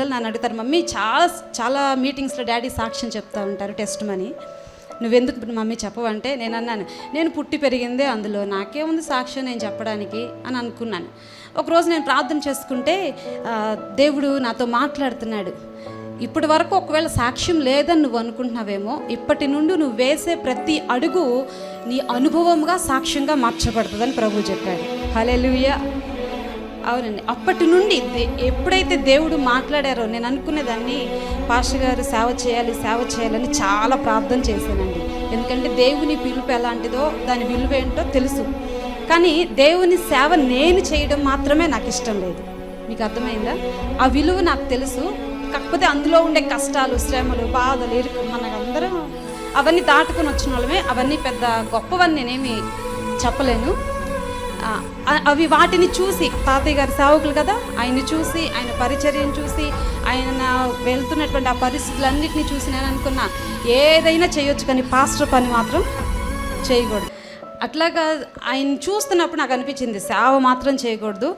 పిల్లలు నన్ను అడుగుతారు మమ్మీ చాలా చాలా మీటింగ్స్లో డాడీ సాక్ష్యం చెప్తా ఉంటారు టెస్ట్ మని. నువ్వెందుకు మమ్మీ చెప్పవంటే నేను అన్నాను నేను పుట్టి పెరిగిందే అందులో నాకేముంది సాక్ష్యం నేను చెప్పడానికి? అని అనుకున్నాను. ఒకరోజు నేను ప్రార్థన చేసుకుంటే దేవుడు నాతో మాట్లాడుతున్నాడు. ఇప్పటి వరకు ఒకవేళ సాక్ష్యం లేదని నువ్వు అనుకుంటున్నావేమో ఇప్పటి నుండి నువ్వు వేసే ప్రతి అడుగు నీ అనుభవంగా సాక్ష్యంగా మార్చబడుతుందని ప్రభు చెప్పాడు. లూయా అవునండి. అప్పటి నుండి దే- ఎప్పుడైతే దేవుడు మాట్లాడారో నేను అనుకునేదాన్ని పాస్టర్ గారు సేవ చేయాలి సేవ చేయాలని చాలా ప్రార్థన చేశానండి. ఎందుకంటే దేవుని పిలుపు ఎలాంటిదో దాని విలువ ఏంటో తెలుసు. కానీ దేవుని సేవ నేను చేయడం మాత్రమే నాకు ఇష్టం లేదు. మీకు అర్థమైందా? ఆ విలువ నాకు తెలుసు. కాకపోతే అందులో ఉండే కష్టాలు శ్రమలు బాధలు ఇరుకు మనకందరం అవన్నీ దాటుకొని వచ్చిన వాళ్ళమే. అవన్నీ పెద్ద గొప్పవని నేనేమి చెప్పలేను. అవి వాటిని చూసి తాతయ్య గారి సేవకులు కదా ఆయన్ని చూసి ఆయన పరిచర్యను చూసి ఆయన వెళ్తున్నటువంటి ఆ పరిస్థితులన్నింటినీ చూసి నేను అనుకున్నా ఏదైనా చేయొచ్చు కానీ పాస్టర్ పని మాత్రం చేయకూడదు. అట్లాగా ఆయన చూస్తున్నప్పుడు నాకు అనిపించింది సేవ మాత్రం చేయకూడదు.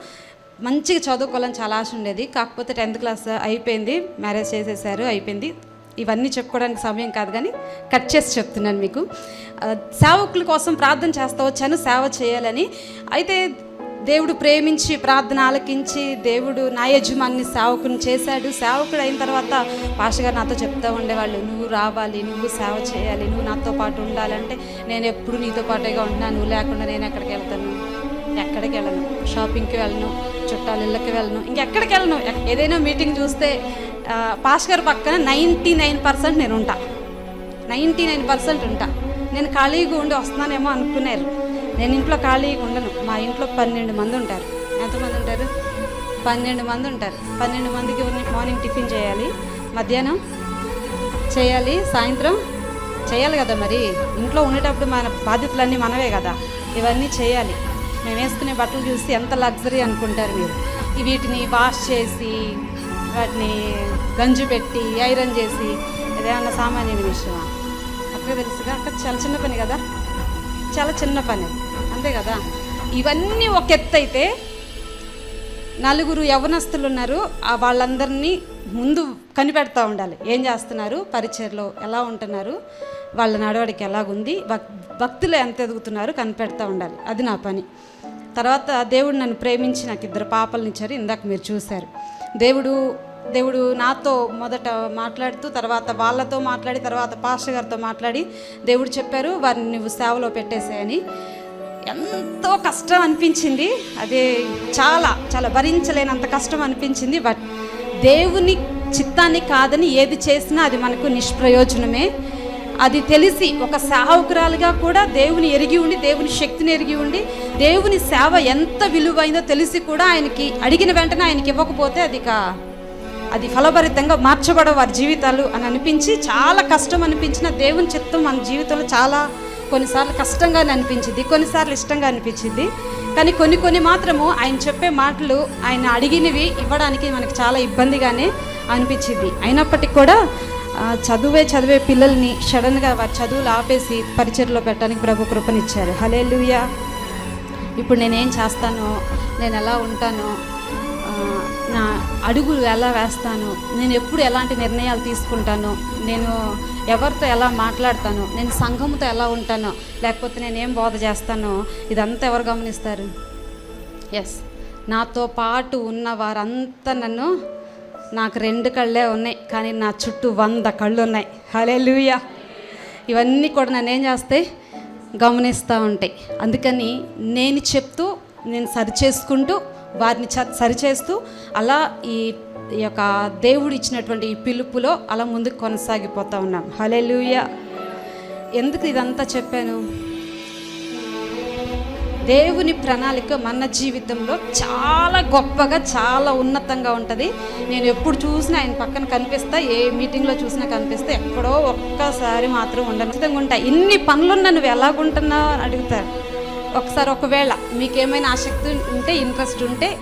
మంచిగా చదువుకోవాలని చాలా ఆశ ఉండేది. కాకపోతే టెన్త్ క్లాస్ అయిపోయింది మ్యారేజ్ చేసేసారు అయిపోయింది. ఇవన్నీ చెప్పుకోవడానికి సమయం కాదు కానీ కట్ చేసి చెప్తున్నాను మీకు. సేవకుల కోసం ప్రార్థన చేస్తా వచ్చాను సేవ చేయాలని. అయితే దేవుడు ప్రేమించి ప్రార్థన ఆలకించి దేవుడు నా యజమాన్ని సేవకుని చేశాడు. సేవకుడు అయిన తర్వాత పాష గారు నాతో చెప్తూ ఉండేవాళ్ళు నువ్వు రావాలి నువ్వు సేవ చేయాలి నువ్వు నాతో పాటు ఉండాలంటే నేను ఎప్పుడు నీతో పాటుగా ఉంటున్నాను. నువ్వు లేకుండా నేను ఎక్కడికి వెళ్తాను? ఎక్కడికి వెళ్ళను? షాపింగ్కి వెళ్ళను? చుట్టాలు ఇళ్ళకి వెళ్ళను? ఇంకెక్కడికి వెళ్ళను? ఏదైనా మీటింగ్ చూస్తే పాష్ గారి పక్కన నైంటీ నైన్ పర్సెంట్ నేను ఉంటా నైంటీ నైన్ పర్సెంట్ ఉంటా. నేను ఖాళీగా ఉండి వస్తున్నానేమో అనుకున్నారు. నేను ఇంట్లో ఖాళీగా ఉండను. మా ఇంట్లో పన్నెండు మంది ఉంటారు. ఎంతమంది ఉంటారు? పన్నెండు మంది ఉంటారు. పన్నెండు మందికి మార్నింగ్ టిఫిన్ చేయాలి. మధ్యాహ్నం చేయాలి. సాయంత్రం చేయాలి కదా మరి. ఇంట్లో ఉండేటప్పుడు మన బాధ్యతలన్నీ మనవే కదా. ఇవన్నీ చేయాలి. మేము వేసుకునే బట్టలు చూసి ఎంత లగ్జరీ అనుకుంటారు మీరు. వీటిని వాష్ చేసి వాటిని గంజు పెట్టి ఐరన్ చేసి ఇదేమన్నా సామాన్యమైన విషయమా? అక్కడ తెలుసుగా. అక్కడ చాలా చిన్న పని కదా? చాలా చిన్న పని. అంతే కదా? ఇవన్నీ ఒక ఎత్తు అయితే నలుగురు యవనస్తులు ఉన్నారు. ఆ వాళ్ళందరినీ ముందు కనిపెడతా ఉండాలి. ఏం చేస్తున్నారు? పరిచయలో ఎలా ఉంటున్నారు? వాళ్ళ నడవడికి ఎలాగుంది? భక్ భక్తులు ఎంత ఎదుగుతున్నారు? కనిపెడతా ఉండాలి. అది నా పని. తర్వాత దేవుడు నన్ను ప్రేమించి నాకు ఇద్దరు పాపలను ఇచ్చారు. ఇందాక మీరు చూశారు. దేవుడు దేవుడు నాతో మొదట మాట్లాడుతూ తర్వాత వాళ్ళతో మాట్లాడి తర్వాత పాస్టర్ గారితో మాట్లాడి దేవుడు చెప్పారు వారిని నువ్వు సేవలో పెట్టేసాయని ఎంతో కష్టం అనిపించింది. అదే చాలా చాలా భరించలేనంత కష్టం అనిపించింది. బట్ దేవుని చిత్తాన్ని కాదని ఏది చేసినా అది మనకు నిష్ప్రయోజనమే. అది తెలిసి ఒక సేవకురాలుగా కూడా దేవుని ఎరిగి ఉండి దేవుని శక్తిని ఎరిగి ఉండి దేవుని సేవ ఎంత విలువైందో తెలిసి కూడా ఆయనకి అడిగిన వెంటనే ఆయనకి ఇవ్వకపోతే అది కా అది ఫలభరితంగా మార్చబడవు వారి జీవితాలు అని అనిపించి చాలా కష్టం అనిపించిన దేవుని చిత్తం మన జీవితంలో చాలా కొన్నిసార్లు కష్టంగా అనిపించింది కొన్నిసార్లు ఇష్టంగా అనిపించింది. కానీ కొన్ని కొన్ని మాత్రము ఆయన చెప్పే మాటలు ఆయన అడిగినవి ఇవ్వడానికి మనకు చాలా ఇబ్బందిగానే అనిపించింది. అయినప్పటికీ కూడా చదువే చదివే పిల్లల్ని సడన్గా వారి చదువులు ఆపేసి పరిచయలో పెట్టడానికి ప్రభు కృపనిచ్చారు. హలే ఇప్పుడు నేనేం చేస్తానో? నేను ఎలా ఉంటానో? నా అడుగులు ఎలా వేస్తాను? నేను ఎప్పుడు ఎలాంటి నిర్ణయాలు తీసుకుంటాను? నేను ఎవరితో ఎలా మాట్లాడతాను? నేను సంఘంతో ఎలా ఉంటానో? లేకపోతే నేనేం బోధ చేస్తానో? ఇదంతా ఎవరు గమనిస్తారు? ఎస్ నాతో పాటు ఉన్న వారంతా నన్ను నాకు రెండు కళ్ళే ఉన్నాయి కానీ నా చుట్టూ వంద కళ్ళు ఉన్నాయి హలే ఇవన్నీ కూడా నన్ను ఏం చేస్తాయి? గమనిస్తూ ఉంటాయి. అందుకని నేను చెప్తూ నేను సరి చేసుకుంటూ వారిని చ సరిచేస్తూ అలా ఈ ఈ యొక్క దేవుడు ఇచ్చినటువంటి ఈ పిలుపులో అలా ముందుకు కొనసాగిపోతూ ఉన్నాం. హలే ఎందుకు ఇదంతా చెప్పాను? దేవుని ప్రణాళిక మన జీవితంలో చాలా గొప్పగా చాలా ఉన్నతంగా ఉంటుంది. నేను ఎప్పుడు చూసినా ఆయన పక్కన కనిపిస్తా ఏ మీటింగ్లో చూసినా కనిపిస్తే ఎక్కడో ఒక్కసారి మాత్రం ఉండను. ఖచ్చితంగా ఉంటా. ఇన్ని పనులున్నా నువ్వు ఎలాగుంటున్నావు అని అడుగుతారు. ఒకసారి ఒకవేళ మీకు ఏమైనా ఆసక్తి ఉంటే ఇంట్రెస్ట్ ఉంటే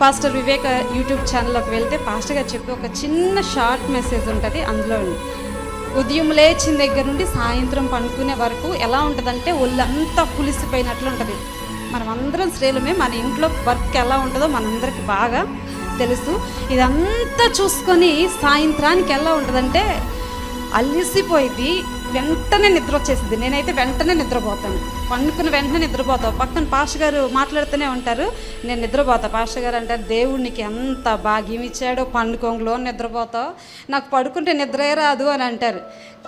పాస్టర్ వివేక్ యూట్యూబ్ ఛానల్లోకి వెళ్తే పాస్టర్ గారు చెప్పి ఒక చిన్న షార్ట్ మెసేజ్ ఉంటుంది అందులో ఉదయం లేచిన దగ్గర నుండి సాయంత్రం పడుకునే వరకు ఎలా ఉంటుందంటే ఒళ్ళంతా పులిసిపోయినట్లు ఉంటుంది. మనం అందరం స్త్రీలమే మన ఇంట్లో వర్క్ ఎలా ఉంటుందో మనందరికి బాగా తెలుసు. ఇదంతా చూసుకొని సాయంత్రానికి ఎలా ఉంటుందంటే అలిసిపోయింది వెంటనే నిద్ర వచ్చేసింది నేనైతే వెంటనే నిద్రపోతాను. పండుకుని వెంటనే నిద్రపోతావు. పక్కన పాష గారు మాట్లాడుతూనే ఉంటారు. నేను నిద్రపోతా. పాష గారు అంటారు దేవుడికి ఎంత భాగ్యం ఇచ్చాడో పండుకోంలో నిద్రపోతావు. నాకు పడుకుంటే నిద్రే రాదు అని అంటారు.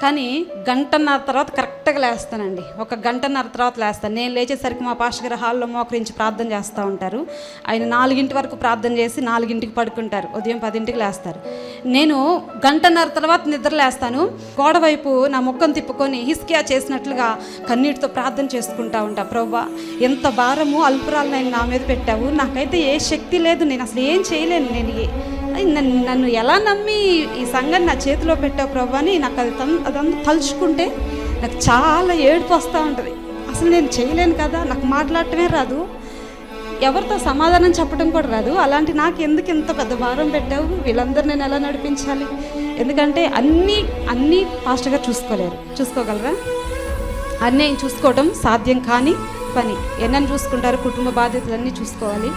కానీ గంటన్నర తర్వాత కరెక్ట్గా లేస్తానండి. ఒక గంటన్నర తర్వాత లేస్తాను. నేను లేచేసరికి మా పాష గారు హాల్లో మోకరించి ప్రార్థన చేస్తూ ఉంటారు. ఆయన నాలుగింటి వరకు ప్రార్థన చేసి నాలుగింటికి పడుకుంటారు. ఉదయం పదింటికి లేస్తారు. నేను గంటన్నర తర్వాత నిద్ర లేస్తాను గోడవైపు నా ముఖం తిప్పుకొని హిస్కియా చేసినట్లుగా కన్నీటితో ప్రార్థన చేసుకుంటా ఉంటా. ప్రభా ఎంత భారము అల్పురాలు నేను నా మీద పెట్టావు? నాకైతే ఏ శక్తి లేదు. నేను అసలు ఏం చేయలేను. నేను నన్ను ఎలా నమ్మి ఈ సంఘం నా చేతిలో పెట్టావు ప్రభా అని నాకు అది అదంతా తలుచుకుంటే నాకు చాలా ఏడుపు వస్తూ ఉంటుంది. అసలు నేను చేయలేను కదా. నాకు మాట్లాడటమే రాదు. ఎవరితో సమాధానం చెప్పడం కూడా రాదు. అలాంటి నాకు ఎందుకు ఇంత పెద్ద భారం పెట్టావు? వీళ్ళందరూ నేను ఎలా నడిపించాలి? ఎందుకంటే అన్నీ అన్నీ ఫాస్ట్గా చూసుకోలేరు. చూసుకోగలరా? అన్నీ చూసుకోవటం సాధ్యం కాని పని. ఎన్నని చూసుకుంటారు? కుటుంబ బాధ్యతలన్నీ చూసుకోవాలి.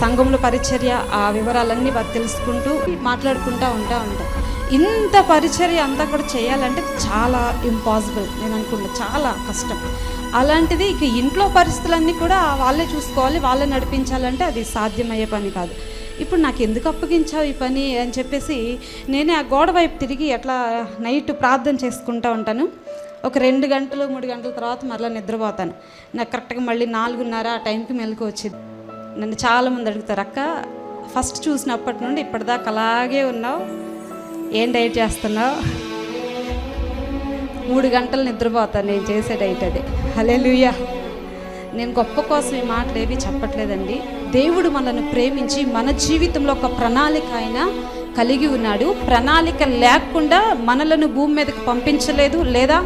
సంఘంలో పరిచర్య ఆ వివరాలన్నీ వారు తెలుసుకుంటూ మాట్లాడుకుంటూ ఉంటా ఉంటా ఇంత పరిచర్య అంతా కూడా చేయాలంటే చాలా ఇంపాసిబుల్ నేను అనుకుంటా చాలా కష్టం. అలాంటిది ఇక ఇంట్లో పరిస్థితులన్నీ కూడా వాళ్ళే చూసుకోవాలి వాళ్ళే నడిపించాలంటే అది సాధ్యమయ్యే పని కాదు. ఇప్పుడు నాకు ఎందుకు అప్పగించావు ఈ పని అని చెప్పేసి నేనే ఆ గోడ వైపు తిరిగి అట్లా నైట్ ప్రార్థన చేసుకుంటూ ఉంటాను. ఒక రెండు గంటలు మూడు గంటల తర్వాత మరలా నిద్రపోతాను. నాకు కరెక్ట్గా మళ్ళీ నాలుగున్నర ఆ టైంకి మెలకు వచ్చింది. నన్ను చాలామంది అడుగుతారు అక్క ఫస్ట్ చూసినప్పటి నుండి ఇప్పటిదాకా అలాగే ఉన్నావు? ఏం డైట్ చేస్తున్నావు? మూడు గంటలు నిద్రపోతాను నేను చేసే డైట్ అది. హలే నేను గొప్ప కోసం ఈ మాటలు ఏవి చెప్పట్లేదండి. దేవుడు మనల్ని ప్రేమించి మన జీవితంలో ఒక ప్రణాళిక ఆయన కలిగి ఉన్నాడు. ప్రణాళిక లేకుండా మనలను భూమి మీదకి పంపించలేదు లేదా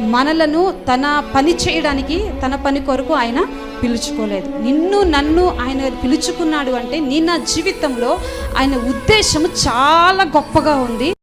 మనలను తన పని చేయడానికి తన పని కొరకు ఆయన పిలుచుకోలేదు. నిన్ను నన్ను ఆయన పిలుచుకున్నాడు అంటే నీ నా జీవితంలో ఆయన ఉద్దేశం చాలా గొప్పగా ఉంది.